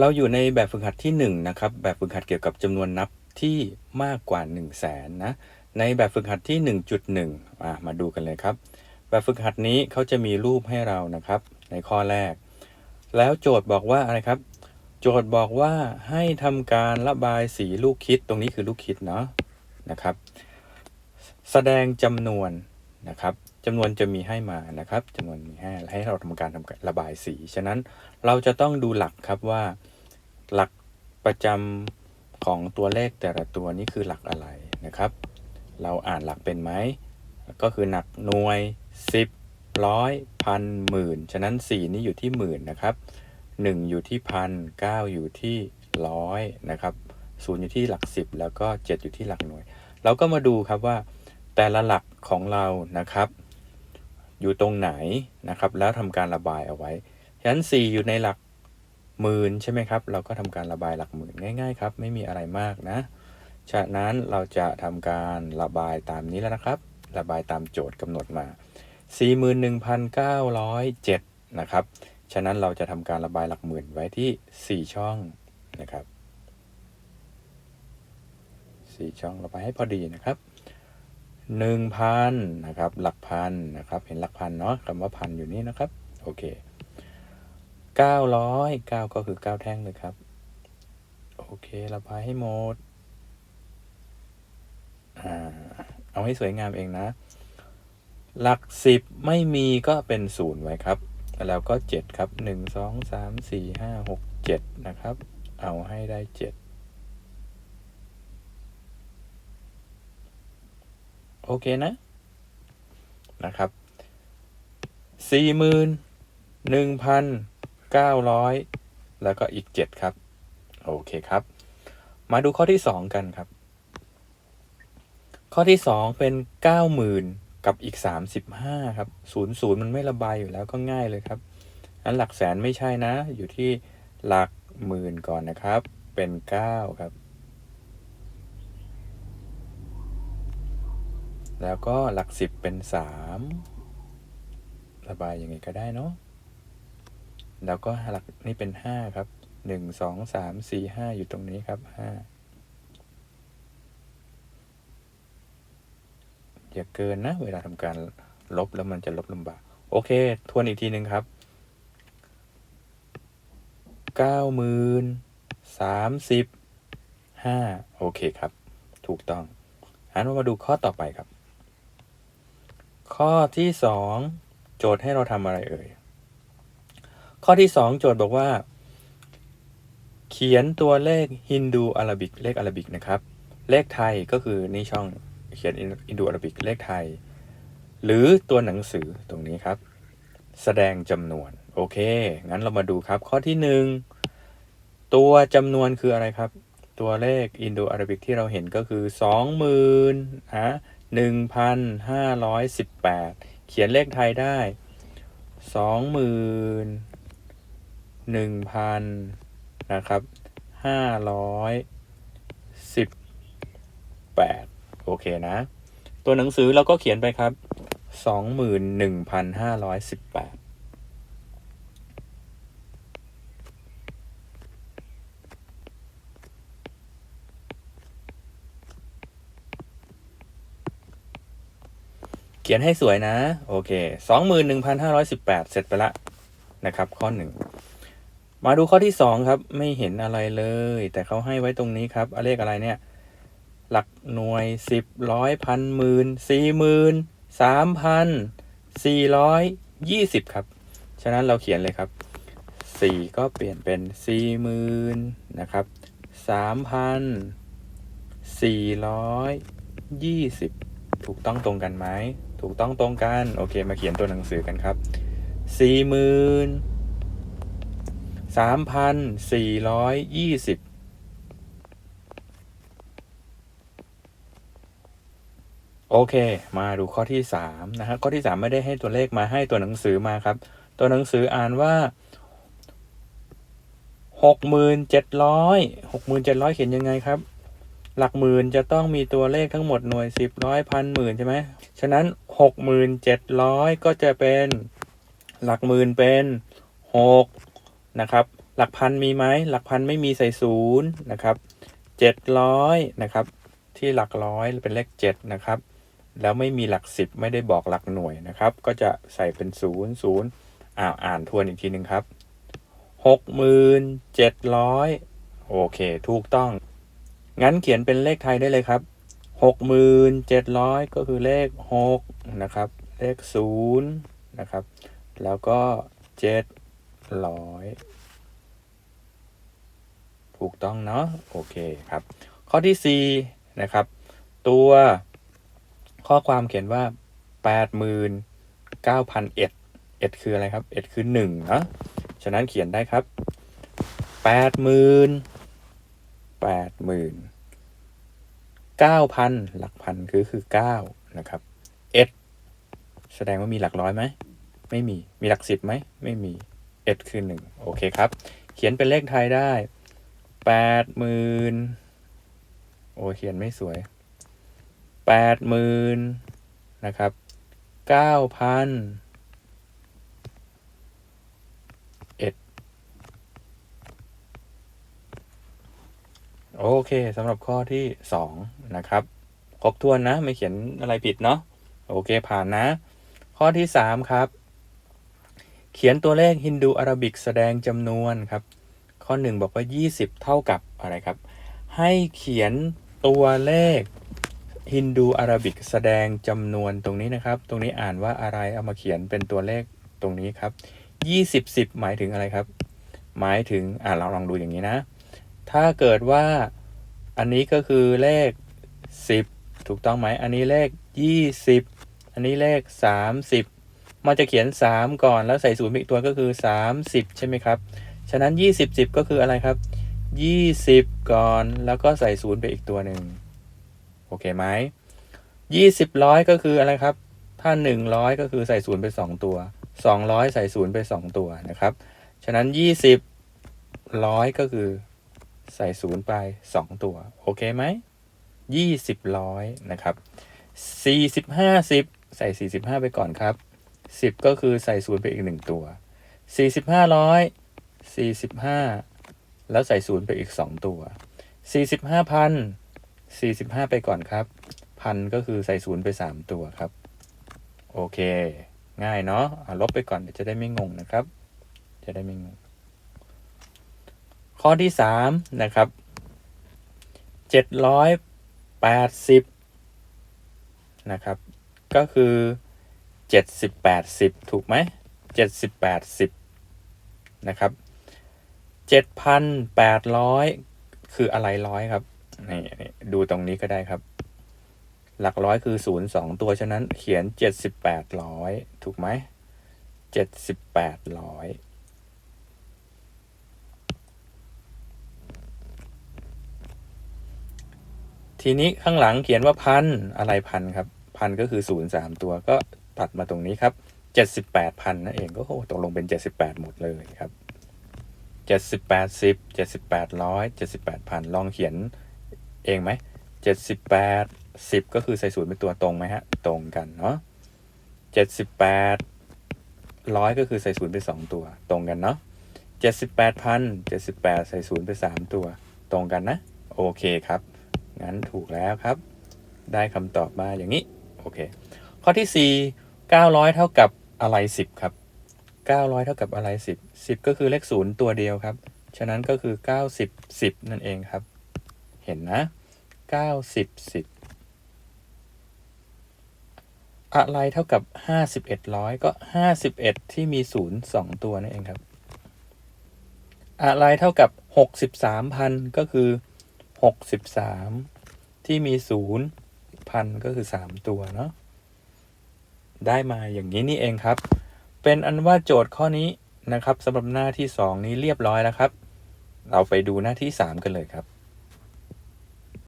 เราอยู่ในแบบฝึกหัดที่1นงนะครับแบบฝึกหัดเกี่ยวกับจำนวนนับที่มากกว่า 1 0 0 0 0แสนนะในแบบฝึกหัดที่ 1.1อะมาดูกันเลยครับ แบบฝึกหัดนี้เขาจะมีรูปให้เรานะครับ ในข้อแรก แล้วโจทย์บอกว่าอะไรครับ โจทย์บอกว่าให้ทำการระบายสีลูกคิดตรงนี้คือลูกคิดเนาะนะครับ แสดงจำนวนนะครับจำนวนจะมีให้มานะครับจำนวนมีให้ให้เราทำการทำระบายสี ฉะนั้น เราจะต้องดูหลักครับว่าหลักประจำของตัวเลขแต่ละตัวนี้คือหลักอะไรนะครับ เราอ่านหลักเป็นไหม ก็คือหนักหน่วย 10ร้อยพันหมื่น ฉะนั้น 4 นี้อยู่ที่หมื่นนะครับ 1 อยู่ที่พันเก้าอยู่ที่ร้อยนะครับศูนย์อยู่ที่หลัก 10 แล้วก็ 7 อยู่ที่หลักหน่วย เราก็มาดูครับว่าแต่ละหลักของเรานะครับ อยู่ตรงไหนนะครับ แล้วทำการระบายเอาไว้ ฉะนั้น 4 อยู่ในหลักหมื่นใช่ไหมครับ เราก็ทำการระบายหลักหมื่นง่าย ๆ ครับ ไม่มีอะไรมากนะฉะนั้นเราจะทำการระบายตามนี้แล้วนะครับ ระบายตามโจทย์กำหนดมา 41,907 นะครับ ฉะนั้นเราจะทำการระบายหลักหมื่นไว้ที่ 4 ช่องนะครับ4ช่องระบายให้พอดีนะครับหนึ่งพันนะครับ หลักพันนะครับ เห็นหลักพันเนาะคำว่าพันอยู่นี่นะครับ โอเค เก้าร้อยเก้าก็คือเก้าแท่งเลยครับ โอเคระบายให้หมดเอาให้สวยงามเองนะ หลักสิบไม่มีก็เป็นศูนย์ไว้ครับ แล้วก็เจ็ดครับหนึ่งสองสามสี่ห้าหกเจ็ดนะครับ เอาให้ได้เจ็ดโอเคนะ นะครับสี่หมื่นหนึ่งพัน เก้าร้อยแล้วก็อีกเจ็ดครับ โอเคครับ มาดูข้อที่สองกันครับ ข้อที่สองเป็นเก้าหมื่นกับอีกสามสิบห้าครับศูนย์ศูนย์มันไม่ระบายอยู่แล้วก็ง่ายเลยครับอันหลักแสนไม่ใช่นะ อยู่ที่หลักหมื่นก่อนนะครับ เป็นเก้าครับ แล้วก็หลักสิบเป็นสามระบายยังไงก็ได้เนาะ แล้วก็หลักนี่เป็นห้าครับหนึ่งสองสามสี่ห้าอยู่ตรงนี้ครับห้าอย่าเกินนะ เวลาทำการลบแล้วมันจะลบลำบาก โอเค ทวนอีกทีหนึ่งครับเก้าหมื่นสามสิบห้าโอเคครับ ถูกต้องอันมาดูข้อต่อไปครับ ข้อที่สองโจทย์ให้เราทำอะไรเอ่ย ข้อที่สองโจทย์บอกว่า เขียนตัวเลขฮินดูอาราบิกเลขอาราบิกนะครับ เลขไทยก็คือนี่ช่องเขียนฮินดูอาราบิกเลขไทย หรือตัวหนังสือตรงนี้ครับ แสดงจำนวน โอเค งั้นเรามาดูครับ ข้อที่หนึ่งตัวจำนวนคืออะไรครับ ตัวเลขอินโดอาราบิกที่เราเห็นก็คือสองหมื่นฮะหนึ่งพันห้าร้อยสิบแปดเขียนเลขไทยได้สองหมื่น หนึ่งพันนะครับห้าร้อยสิบแปดโอเคนะ ตัวหนังสือเราก็เขียนไปครับสองหมื่นหนึ่งพันห้าร้อยสิบแปดเขียนให้สวยนะ โอเคสองหมื่นหนึ่งพันห้าร้อยสิบแปดเสร็จไปละนะครับ ข้อหนึ่ง มาดูข้อที่สองครับ ไม่เห็นอะไรเลย แต่เขาให้ไว้ตรงนี้ครับเลขอะไรเนี่ย หลักหน่วยสิบร้อยพันหมื่นสี่หมื่นสามพันสี่ร้อยยี่สิบครับ ฉะนั้นเราเขียนเลยครับสี่ก็เปลี่ยนเป็นสี่หมื่นนะครับสามพันสี่ร้อยยี่สิบถูกต้องตรงกันไหม ถูกต้องตรงกัน โอเค มาเขียนตัวหนังสือกันครับสี่หมื่น สามพันสี่ร้อยยี่สิบโอเค มาดูข้อที่สามนะฮะข้อที่สามไม่ได้ให้ตัวเลขมาให้ตัวหนังสือมาครับ ตัวหนังสืออ่านว่าหกหมื่นเจ็ดร้อยหกหมื่นเจ็ดร้อยเขียนยังไงครับ หลักหมื่นจะต้องมีตัวเลขทั้งหมดหน่วยสิบร้อยพันหมื่นใช่ไหมฉะนั้นหกหมื่นเจ็ดร้อยก็จะเป็นหลักหมื่นเป็นหก นะครับ หลักพันมีไหมหลักพันไม่มีใส่ศูนย์นะครับเจ็ดร้อยนะครับ ที่หลักร้อยเป็นเลขเจ็ดนะครับ แล้วไม่มีหลักสิบไม่ได้บอกหลักหน่วยนะครับ ก็จะใส่เป็นศูนย์ศูนย์อ่าอ่านทวนอีกทีหนึ่งครับหกหมื่นเจ็ดร้อยโอเค ถูกต้อง งั้นเขียนเป็นเลขไทยได้เลยครับหกหมื่นเจ็ดร้อยก็คือเลขหกนะครับ เลขศูนย์นะครับ แล้วก็เจ็ด ร้อยถูกต้องเนาะโอเคครับ ข้อที่ 4 นะครับ ตัวข้อความเขียนว่า 89,000เอ็ดเอ็ดคืออะไรครับเอ็ดคือ1เนาะฉะนั้นเขียนได้ครับ 80,000 80,000 9,000 หลักพันคือคือ 9 นะครับเอ็ดแสดงว่ามีหลักร้อยไหม ไม่มี มีหลักสิบไหม ไม่มี เอ็ดคือ 1 โอเคครับ เขียนเป็นเลขไทยได้80,000โอ้เขียนไม่สวยแปดหมื่นนะครับเก้าพันเอ็ดโอเคสำหรับข้อที่สองนะครับ ครบถ้วนนะ ไม่เขียนอะไรผิดเนาะโอเคผ่านนะ ข้อที่สามครับ เขียนตัวเลขฮินดูอาราบิกแสดงจำนวนครับ ข้อหนึ่งบอกว่า 20 เท่ากับอะไรครับ ให้เขียนตัวเลขฮินดูอาราบิกแสดงจำนวนตรงนี้นะครับ ตรงนี้อ่านว่าอะไรเอามาเขียนเป็นตัวเลขตรงนี้ครับ 20 10 หมายถึงอะไรครับ หมายถึงอ่าเราลองดูอย่างนี้นะ ถ้าเกิดว่าอันนี้ก็คือเลข 10 ถูกต้องไหม อันนี้เลข 20 อันนี้เลข 30 มันจะเขียน 3 ก่อนแล้วใส่ศูนย์อีกตัวก็คือ 30 ใช่ไหมครับ ฉะนั้น 20 10 ก็คืออะไรครับ 20 ก่อนแล้วก็ใส่ศูนย์ไปอีกตัวหนึ่งโอเคไหม20ร้อยก็คืออะไรครับ ถ้า 100 ก็คือใส่ศูนย์ไป 2 ตัว 200 ใส่ศูนย์ไป 2 ตัวนะครับ ฉะนั้น 20ร้อยก็คือใส่ศูนย์ไป 2 ตัว โอเคไหม20ร้อยนะครับ 40 50 ใส่ 45 ไปก่อนครับ 10ก็คือใส่ศูนย์ไปอีก1ตัว45ร้อย45แล้วใส่ศูนย์ไปอีก2ตัว45พัน45ไปก่อนครับ พันก็คือใส่ศูนย์ไป3ตัวครับ โอเค ง่ายเนาะลบไปก่อนเดี๋ยวจะได้ไม่งงนะครับ จะได้ไม่งง ข้อที่3นะครับ780นะครับ ก็คือ 70 80ถูกไหม70 80นะครับ7,800คืออะไรร้อยครับนี่ดูตรงนี้ก็ได้ครับ หลักร้อยคือศูนย์สองตัวฉะนั้นเขียนเจ็ดสิบแปดร้อยถูกไหมเจ็ดสิบแปดร้อยทีนี้ข้างหลังเขียนว่าพันอะไรพันครับ พันก็คือศูนย์สามตัวก็ ตัดมาตรงนี้ครับเจ็ดสิบแปดพันนั่นเองก็โอ้ตกลงเป็นเจ็ดสิบแปดหมดเลยครับเจ็ดสิบแปดสิบเจ็ดสิบแปดร้อยเจ็ดสิบแปดพันลองเขียนเองไหมเจ็ดสิบแปดสิบก็คือใส่ศูนย์เป็นตัวตรงไหมฮะ ตรงกันเนาะเจ็ดสิบแปดร้อยก็คือใส่ศูนย์ไปสองตัว ตรงกันเนาะเจ็ดสิบแปดพันเจ็ดสิบแปดใส่ศูนย์ไปสามตัว ตรงกันนะ โอเคครับ งั้นถูกแล้วครับ ได้คำตอบมาอย่างนี้ โอเค ข้อที่สี่ เก้าร้อยเท่ากับอะไรสิบครับเก้าร้อยเท่ากับอะไรสิบสิบก็คือเลขศูนย์ตัวเดียวครับ ฉะนั้นก็คือเก้าสิบสิบนั่นเองครับ เห็นนะเก้าสิบสิบอะไรเท่ากับห้าสิบเอ็ดร้อยก็ห้าสิบเอ็ดที่มีศูนย์สองตัวนั่นเองครับ อะไรเท่ากับหกสิบสามพันก็คือหกสิบสามที่มีศูนย์พันก็คือสามตัวเนาะ ได้มาอย่างนี้นี่เองครับ เป็นอันว่าโจทย์ข้อนี้นะครับสำหรับหน้าที่สองนี้เรียบร้อยแล้วครับ เราไปดูหน้าที่สามกันเลยครับ